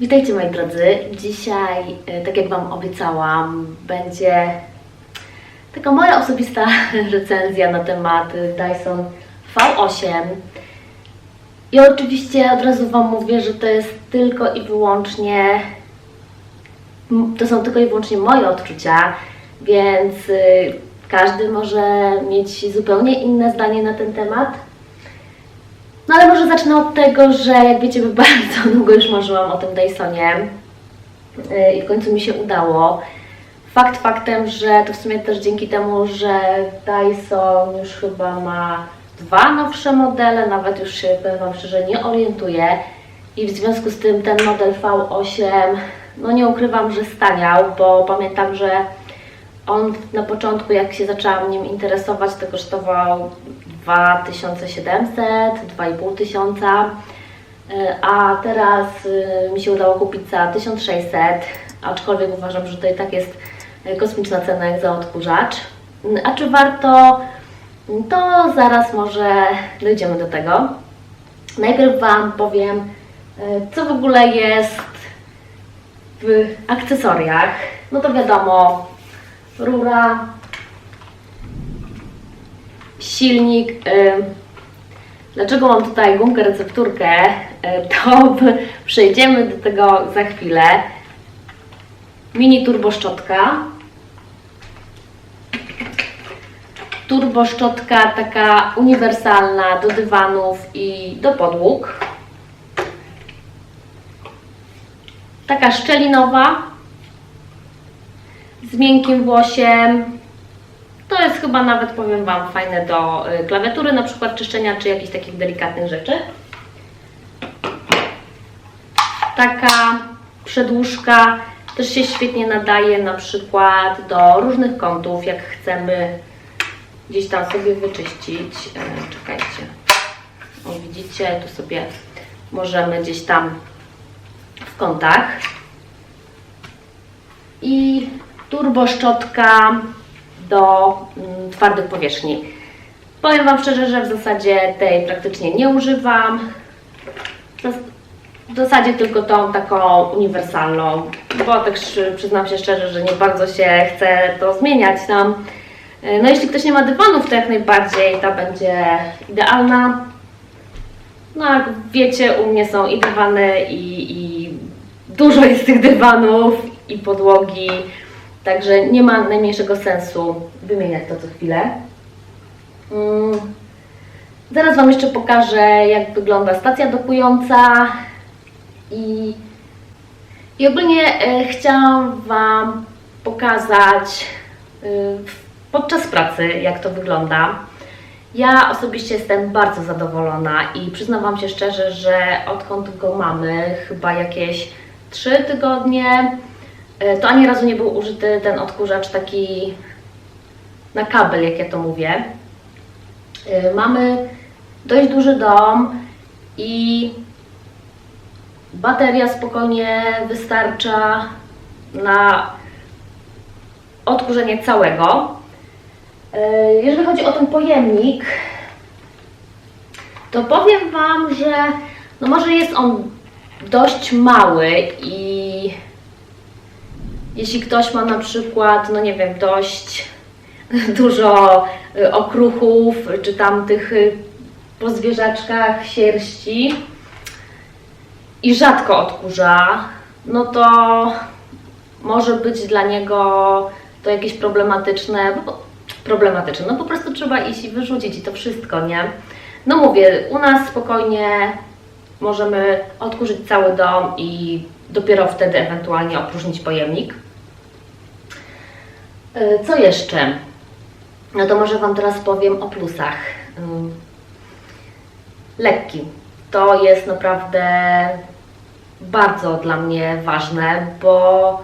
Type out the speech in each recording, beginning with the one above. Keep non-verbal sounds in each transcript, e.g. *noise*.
Witajcie moi drodzy. Dzisiaj, e, tak jak Wam obiecałam, będzie taka moja osobista *laughs* recenzja na temat Dyson V8. I oczywiście od razu Wam mówię, że to jest tylko i wyłącznie to są tylko i wyłącznie moje odczucia, więc y, każdy może mieć zupełnie inne zdanie na ten temat. No ale może zacznę od tego, że jak wiecie, *laughs* bardzo długo już marzyłam o tym Dysonie yy, i w końcu mi się udało. Fakt faktem, że to w sumie też dzięki temu, że Dyson już chyba ma dwa nowsze modele, nawet już się powiem Wam szczerze nie orientuję i w związku z tym ten model V8, no nie ukrywam, że staniał, bo pamiętam, że on na początku, jak się zaczęłam nim interesować, to kosztował 2700, 2500, y, a teraz y, mi się udało kupić za 1600, aczkolwiek uważam, że to i tak jest y, kosmiczna cena jak za odkurzacz. Y, A czy warto? To zaraz może dojdziemy do tego. Najpierw Wam powiem, co w ogóle jest w akcesoriach. No to wiadomo, rura, silnik. Dlaczego mam tutaj gumkę recepturkę, y, to *laughs* przejdziemy do tego za chwilę. Mini turboszczotka. Turboszczotka taka uniwersalna do dywanów i do podłóg. Taka szczelinowa, z miękkim włosiem. Chyba nawet, powiem Wam, fajne do y, klawiatury, na przykład czyszczenia czy jakichś takich delikatnych rzeczy. Taka przedłużka też się świetnie nadaje na przykład do różnych kątów, jak chcemy gdzieś tam sobie wyczyścić. E, Czekajcie. O, widzicie, tu sobie możemy gdzieś tam w kątach. I turboszczotka do mm, twardych powierzchni. Powiem Wam szczerze, że w zasadzie tej praktycznie nie używam. W zasadzie tylko tą taką uniwersalną, bo y, przyznam się szczerze, że nie bardzo się chce to zmieniać tam. Y, No jeśli ktoś nie ma dywanów, to jak najbardziej ta będzie idealna. No jak wiecie, u mnie są i dywany, i, i dużo jest tych dywanów, i podłogi, także nie ma najmniejszego sensu wymieniać to co chwilę. Mm. Zaraz Wam jeszcze pokażę, jak wygląda stacja dokująca i, i ogólnie e, chciałam Wam pokazać e, podczas pracy, jak to wygląda. Ja osobiście jestem bardzo zadowolona i przyznam Wam się szczerze, że odkąd go mamy, chyba jakieś 3 tygodnie, to ani razu nie był użyty ten odkurzacz taki na kabel, jak ja to mówię. E, Mamy dość duży dom i bateria spokojnie wystarcza na odkurzenie całego. E, Jeżeli chodzi o ten pojemnik, to powiem Wam, że no może jest on dość mały i jeśli ktoś ma na przykład, no nie wiem, dość *laughs* dużo y, okruchów, czy tam tych y, po zwierzaczkach sierści i rzadko odkurza, no to może być dla niego to jakieś problematyczne, bo problematyczne, no po prostu trzeba iść i wyrzucić i to wszystko, nie? No mówię, u nas spokojnie możemy odkurzyć cały dom i dopiero wtedy ewentualnie opróżnić pojemnik. Y, Co jeszcze? No to może Wam teraz powiem o plusach. Ym, Lekki. To jest naprawdę bardzo dla mnie ważne, bo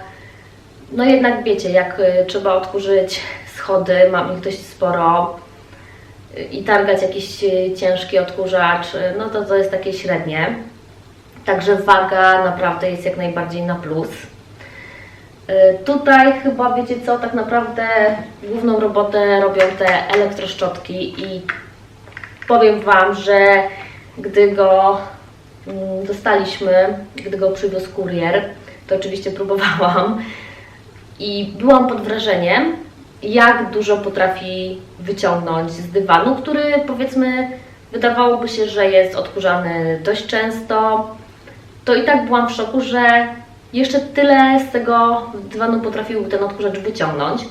no jednak wiecie, jak y, trzeba odkurzyć schody, mam ich dość sporo y, i targać jakiś y, ciężki odkurzacz, no to to jest takie średnie. Także waga naprawdę jest jak najbardziej na plus. Y, Tutaj chyba wiecie co, tak naprawdę główną robotę robią te elektroszczotki i powiem Wam, że gdy go mm, dostaliśmy, gdy go przywiózł kurier, to oczywiście próbowałam i byłam pod wrażeniem, jak dużo potrafi wyciągnąć z dywanu, który powiedzmy wydawałoby się, że jest odkurzany dość często. To i tak byłam w szoku, że jeszcze tyle z tego dywanu potrafił ten odkurzacz wyciągnąć.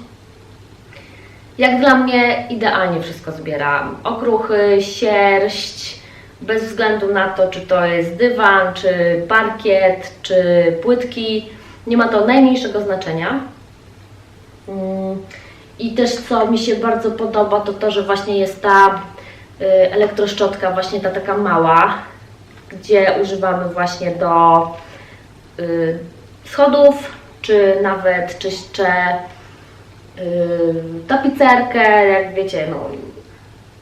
Jak dla mnie idealnie wszystko zbiera. Okruchy, sierść, bez względu na to, czy to jest dywan, czy parkiet, czy płytki. Nie ma to najmniejszego znaczenia. Mm, I też co mi się bardzo podoba, to to, że właśnie jest ta y, elektroszczotka, właśnie ta taka mała, gdzie używamy właśnie do y, schodów, czy nawet czyszczę y, tapicerkę, jak wiecie, no,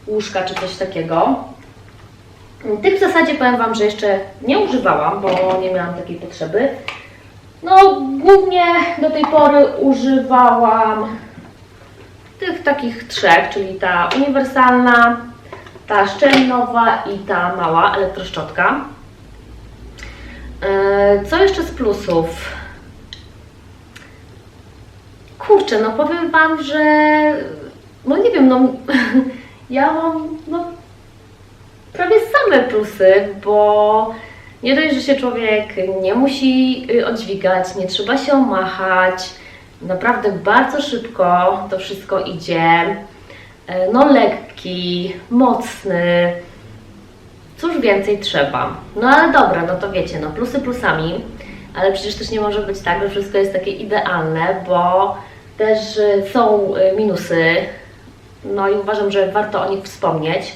łóżka czy coś takiego. Tych w zasadzie powiem Wam, że jeszcze nie używałam, bo nie miałam takiej potrzeby. No, głównie do tej pory używałam tych takich trzech, czyli ta uniwersalna, ta szczelinowa i ta mała elektroszczotka. Yy, Co jeszcze z plusów? Kurczę, no powiem Wam, że no nie wiem, no *laughs* ja mam no, prawie same plusy, bo nie dość, że się człowiek nie musi y, odźwigać, nie trzeba się machać, naprawdę bardzo szybko to wszystko idzie. E, No lekki, mocny, cóż więcej trzeba. No ale dobra, no to wiecie, no plusy plusami, ale przecież też nie może być tak, że wszystko jest takie idealne, bo też y, są y, minusy, no i uważam, że warto o nich wspomnieć.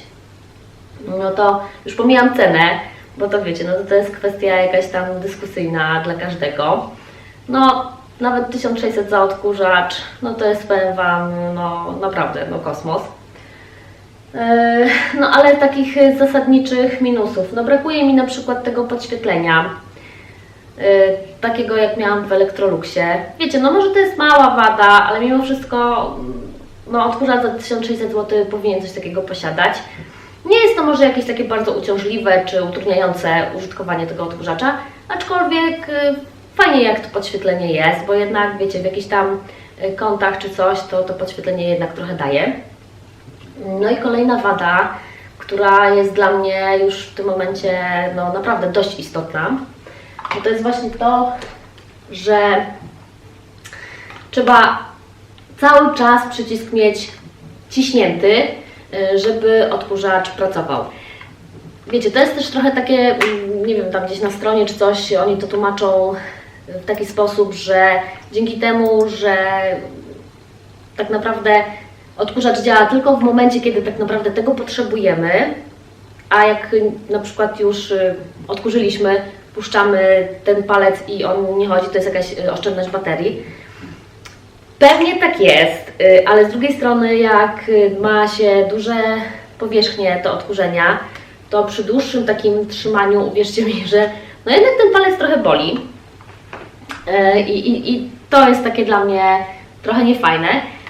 No to już pomijam cenę, bo to wiecie, no to, to jest kwestia jakaś tam dyskusyjna dla każdego. No, nawet 1600 za odkurzacz, no to jest, powiem Wam, no naprawdę, no kosmos. Yy, No ale takich zasadniczych minusów, no brakuje mi na przykład tego podświetlenia, yy, takiego jak miałam w Electroluxie. Wiecie, no może to jest mała wada, ale mimo wszystko, no odkurzacz za 1600 zł powinien coś takiego posiadać. Nie jest to może jakieś takie bardzo uciążliwe czy utrudniające użytkowanie tego odkurzacza, aczkolwiek y, fajnie jak to podświetlenie jest, bo jednak wiecie, w jakichś tam y, kątach czy coś, to to podświetlenie jednak trochę daje. No i kolejna wada, która jest dla mnie już w tym momencie no, naprawdę dość istotna, to jest właśnie to, że trzeba cały czas przycisk mieć ciśnięty, y, żeby odkurzacz pracował. Wiecie, to jest też trochę takie, mm, nie wiem, tam gdzieś na stronie czy coś, oni to tłumaczą w taki sposób, że dzięki temu, że tak naprawdę odkurzacz działa tylko w momencie, kiedy tak naprawdę tego potrzebujemy, a jak na przykład już y, odkurzyliśmy, puszczamy ten palec i on nie chodzi, to jest jakaś y, oszczędność baterii. Pewnie tak jest, y, ale z drugiej strony, jak ma się duże powierzchnie do odkurzenia, to przy dłuższym takim trzymaniu, uwierzcie mi, że no jednak ten palec trochę boli. E, I, i, I to jest takie dla mnie trochę niefajne.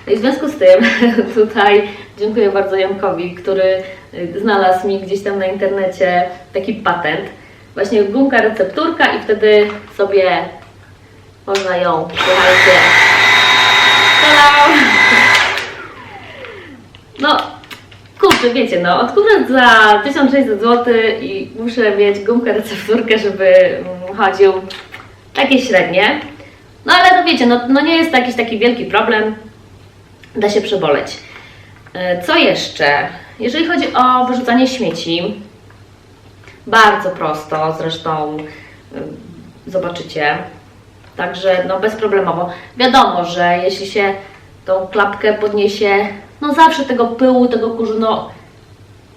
No i w związku z tym *laughs* tutaj dziękuję bardzo Jankowi, który y, znalazł mi gdzieś tam na internecie taki patent. Właśnie gumka recepturka i wtedy sobie można ją, słuchajcie! No, kurczę, wiecie, no, odkurzacz za 1600 zł i muszę mieć gumkę recepturkę, żeby chodził takie średnie. No ale to wiecie, no, no nie jest to jakiś taki wielki problem, da się przeboleć. E, Co jeszcze? Jeżeli chodzi o wyrzucanie śmieci, bardzo prosto, zresztą y, zobaczycie. Także no bezproblemowo. Wiadomo, że jeśli się tą klapkę podniesie, no zawsze tego pyłu, tego kurzu, no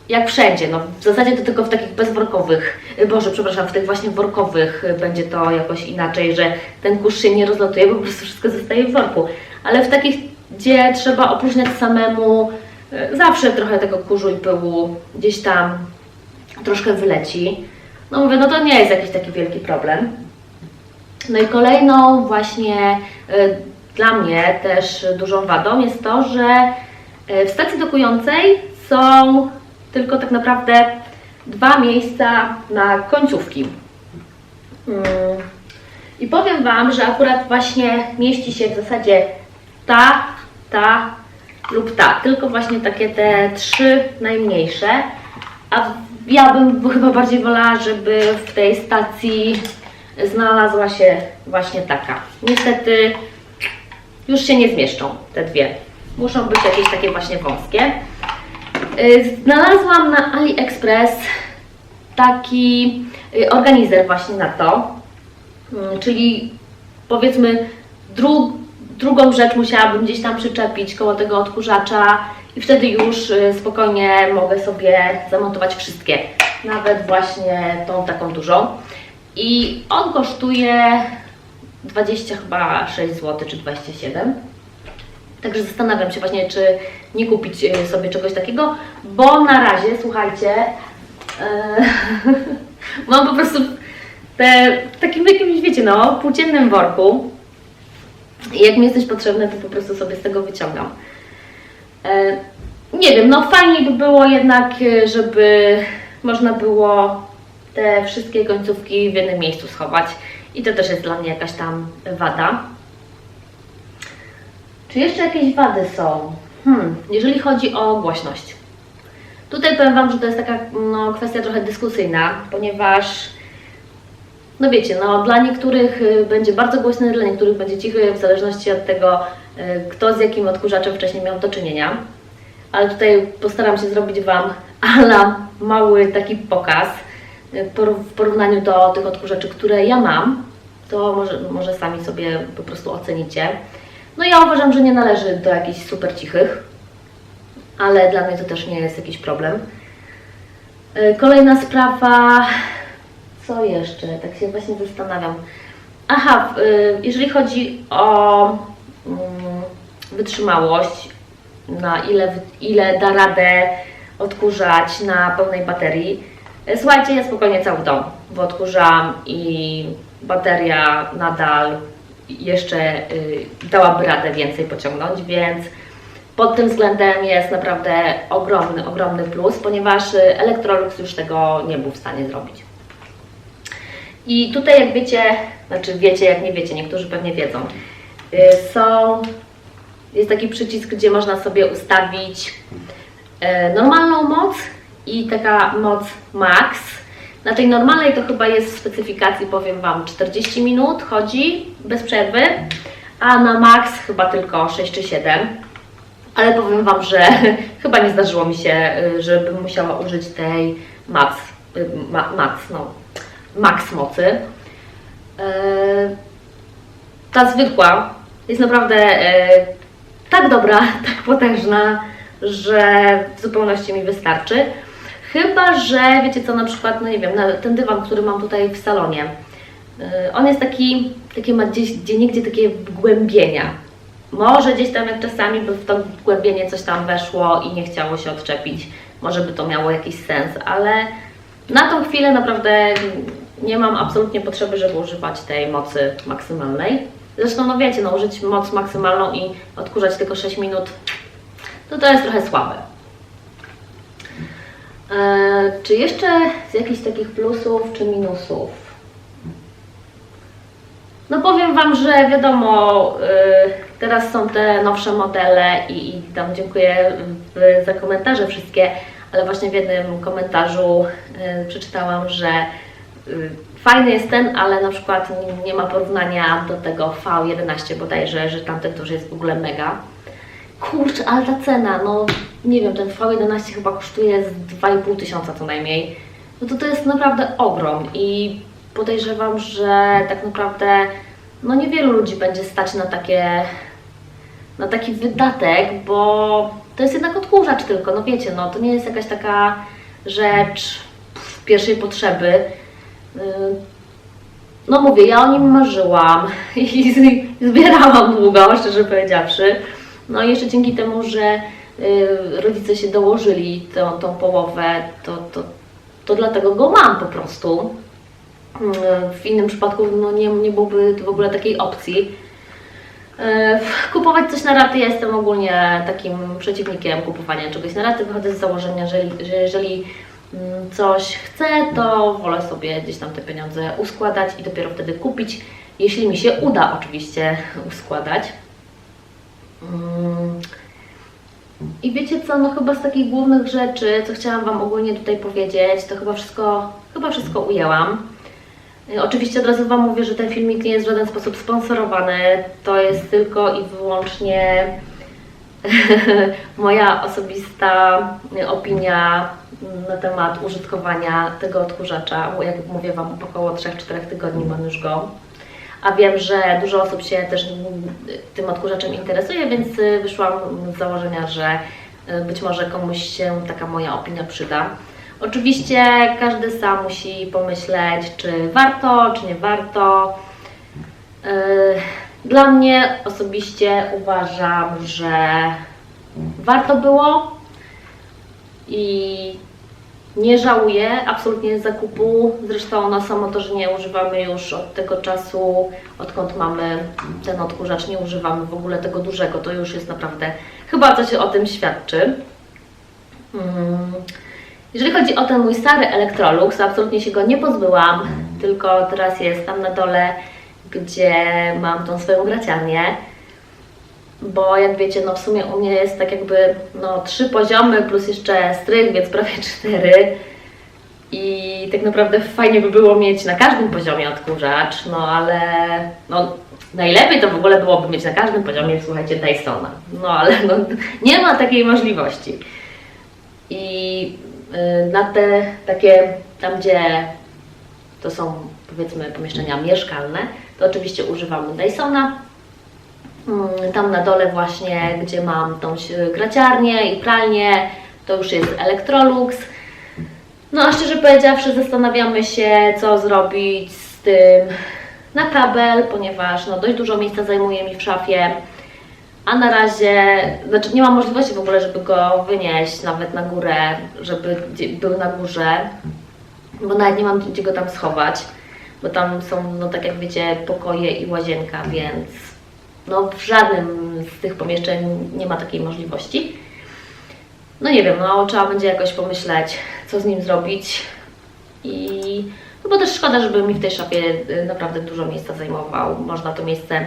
jak wszędzie, no w zasadzie to tylko w takich bezworkowych, y, Boże, przepraszam, w tych właśnie workowych y, będzie to jakoś inaczej, że ten kurz się nie rozlatuje, po prostu wszystko zostaje w worku. Ale w takich, gdzie trzeba opróżniać samemu, y, zawsze trochę tego kurzu i pyłu gdzieś tam troszkę wyleci. No mówię, no to nie jest jakiś taki wielki problem. No i kolejną właśnie dla mnie też dużą wadą jest to, że w stacji dokującej są tylko tak naprawdę dwa miejsca na końcówki. Mm. I powiem Wam, że akurat właśnie mieści się w zasadzie ta, ta lub ta. Tylko właśnie takie te trzy najmniejsze. A ja bym chyba bardziej wolała, żeby w tej stacji znalazła się właśnie taka. Niestety już się nie zmieszczą te dwie. Muszą być jakieś takie właśnie wąskie. Y, Znalazłam na AliExpress taki y, organizer właśnie na to. Mm, Czyli powiedzmy dru, drugą rzecz musiałabym gdzieś tam przyczepić koło tego odkurzacza i wtedy już y, spokojnie mogę sobie zamontować wszystkie. Nawet właśnie tą taką dużą. I on kosztuje 20 chyba 6 zł czy 27. Także zastanawiam się właśnie, czy nie kupić e, sobie czegoś takiego, bo na razie, słuchajcie, e, *laughs* mam po prostu te, w takim jakimś, wiecie, no, płóciennym worku. I jak mi jest coś potrzebne, to po prostu sobie z tego wyciągam. E, nie wiem, no fajnie by było jednak, żeby można było te wszystkie końcówki w jednym miejscu schować. I to też jest dla mnie jakaś tam wada. Czy jeszcze jakieś wady są? Hmm, jeżeli chodzi o głośność. Tutaj powiem Wam, że to jest taka no, kwestia trochę dyskusyjna, ponieważ no wiecie, no dla niektórych y, będzie bardzo głośny, dla niektórych będzie cichy, w zależności od tego, y, kto z jakim odkurzaczem wcześniej miał do czynienia. Ale tutaj postaram się zrobić Wam *laughs* ala mały taki pokaz y, w porównaniu do tych odkurzaczy, które ja mam. To może, może sami sobie po prostu ocenicie. No ja uważam, że nie należy do jakichś super cichych, ale dla mnie to też nie jest jakiś problem. Y, Kolejna sprawa, co jeszcze? Tak się właśnie zastanawiam. Aha, y, jeżeli chodzi o mm, wytrzymałość, na ile, ile da radę odkurzać na pełnej baterii. Y, Słuchajcie, ja spokojnie cały dom odkurzam i bateria nadal jeszcze y, dałaby radę więcej pociągnąć, więc pod tym względem jest naprawdę ogromny, ogromny plus, ponieważ y, Electrolux już tego nie był w stanie zrobić. I tutaj jak wiecie, znaczy wiecie, jak nie wiecie, niektórzy pewnie wiedzą, y, są, jest taki przycisk, gdzie można sobie ustawić normalną moc i taka moc max. Na tej normalnej to chyba jest w specyfikacji, powiem Wam, 40 minut chodzi bez przerwy, a na max chyba tylko 6 czy 7. Ale powiem Wam, że *laughs* chyba nie zdarzyło mi się, y, żebym musiała użyć tej max, y, ma, max, no, max mocy. E, Ta zwykła jest naprawdę tak dobra, *laughs* tak potężna, że w zupełności mi wystarczy. Chyba, że wiecie co, na przykład, no nie wiem, ten dywan, który mam tutaj w salonie, y, on jest taki, takie ma gdzieś, gdzie niegdzie takie wgłębienia. Może gdzieś tam jak czasami by w to wgłębienie coś tam weszło i nie chciało się odczepić, może by to miało jakiś sens, ale na tą chwilę naprawdę nie mam absolutnie potrzeby, żeby używać tej mocy maksymalnej. Zresztą, no wiecie, no użyć moc maksymalną i odkurzać tylko 6 minut, to to jest trochę słabe. E, czy jeszcze z jakichś takich plusów czy minusów? No powiem Wam, że wiadomo, y, teraz są te nowsze modele i, i tam dziękuję za komentarze wszystkie, ale właśnie w jednym komentarzu y, przeczytałam, że y, fajny jest ten, ale na przykład nie ma porównania do tego V11 bodajże, że tamten to już jest w ogóle mega. Kurczę, ale ta cena, no nie wiem, ten V11 chyba kosztuje z 2,5 tysiąca co najmniej. No to to jest naprawdę ogrom i podejrzewam, że tak naprawdę no niewielu ludzi będzie stać na takie na taki wydatek, bo to jest jednak odkurzacz tylko, no wiecie, no to nie jest jakaś taka rzecz pff, pierwszej potrzeby. Yy, No mówię, ja o nim marzyłam *laughs* i zbierałam długo, szczerze powiedziawszy. No i jeszcze dzięki temu, że y, rodzice się dołożyli tą, tą połowę, to, to, to dlatego go mam po prostu. Y, W innym przypadku no, nie, nie byłoby w ogóle takiej opcji. Y, Kupować coś na raty, ja jestem ogólnie takim przeciwnikiem kupowania czegoś na raty. Wychodzę z założenia, że, że jeżeli mm, coś chcę, to wolę sobie gdzieś tam te pieniądze uskładać i dopiero wtedy kupić, jeśli mi się uda oczywiście uskładać. Mm. I wiecie co, no chyba z takich głównych rzeczy, co chciałam Wam ogólnie tutaj powiedzieć, to chyba wszystko, chyba wszystko ujęłam. Y, Oczywiście od razu Wam mówię, że ten filmik nie jest w żaden sposób sponsorowany. To jest tylko i wyłącznie *laughs* moja osobista opinia na temat użytkowania tego odkurzacza. Jak mówię Wam, około 3-4 tygodni mam już go. A wiem, że dużo osób się też tym odkurzaczem interesuje, więc y, wyszłam z założenia, że y, być może komuś się taka moja opinia przyda. Oczywiście każdy sam musi pomyśleć, czy warto, czy nie warto. Yy, Dla mnie osobiście uważam, że warto było i nie żałuję absolutnie zakupu. Zresztą na samo to, że nie używamy już od tego czasu, odkąd mamy ten odkurzacz, nie używamy w ogóle tego dużego. To już jest naprawdę chyba coś o tym świadczy. Mm. Jeżeli chodzi o ten mój stary Electrolux, absolutnie się go nie pozbyłam, tylko teraz jest tam na dole, gdzie mam tą swoją graciarnię. Bo jak wiecie, no w sumie u mnie jest tak jakby no, trzy poziomy plus jeszcze strych, więc prawie cztery. I tak naprawdę fajnie by było mieć na każdym poziomie odkurzacz, no ale no, najlepiej to w ogóle byłoby mieć na każdym poziomie, słuchajcie, Dysona. No ale no, nie ma takiej możliwości. I y, na te takie, tam gdzie to są powiedzmy pomieszczenia mieszkalne, to oczywiście używamy Dysona. Mm, Tam na dole właśnie, gdzie mam tą graciarnię i pralnię, to już jest Electrolux. No a szczerze powiedziawszy zastanawiamy się, co zrobić z tym na kabel, ponieważ no, dość dużo miejsca zajmuje mi w szafie. A na razie, znaczy nie mam możliwości w ogóle, żeby go wynieść nawet na górę, żeby był na górze, bo nawet nie mam gdzie go tam schować, bo tam są, no tak jak wiecie, pokoje i łazienka, więc no w żadnym z tych pomieszczeń nie ma takiej możliwości. No nie wiem, no trzeba będzie jakoś pomyśleć, co z nim zrobić i no bo też szkoda, żeby mi w tej szafie y, naprawdę dużo miejsca zajmował. Można to miejsce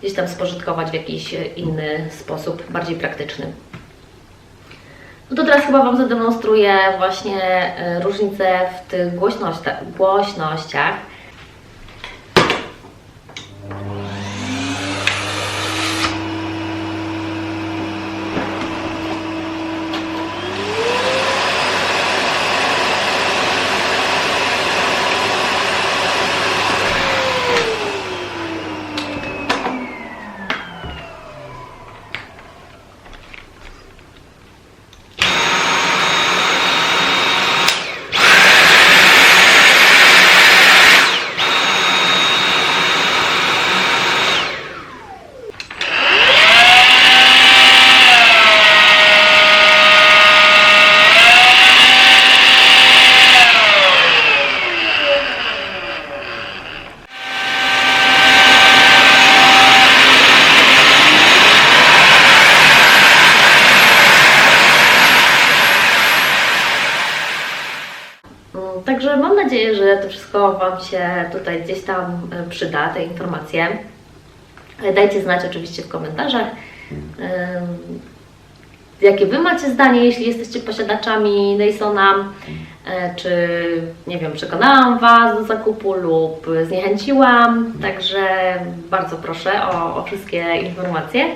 gdzieś tam spożytkować w jakiś y, inny sposób, bardziej praktyczny. No to teraz chyba Wam zademonstruję właśnie y, różnicę w tych głośnościach. głośnościach. Mm, Także mam nadzieję, że to wszystko Wam się tutaj gdzieś tam e, przyda, te informacje. E, Dajcie znać oczywiście w komentarzach, em, jakie Wy macie zdanie, jeśli jesteście posiadaczami Dysona, e, czy nie wiem, przekonałam Was do zakupu lub zniechęciłam. Także bardzo proszę o, o wszystkie informacje.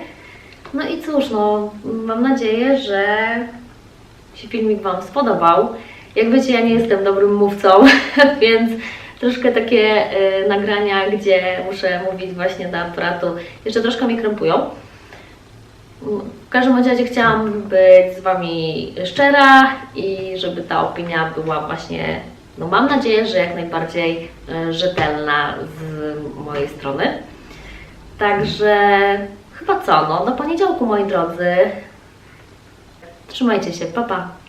No i cóż, no, mam nadzieję, że się filmik Wam spodobał. Jak wiecie, ja nie jestem dobrym mówcą, *laughs* więc troszkę takie y, nagrania, gdzie muszę mówić właśnie do aparatu, jeszcze troszkę mi krępują. W każdym razie chciałam być z Wami szczera i żeby ta opinia była właśnie, no mam nadzieję, że jak najbardziej y, rzetelna z mojej strony. Także chyba co, no do poniedziałku moi drodzy. Trzymajcie się, pa pa.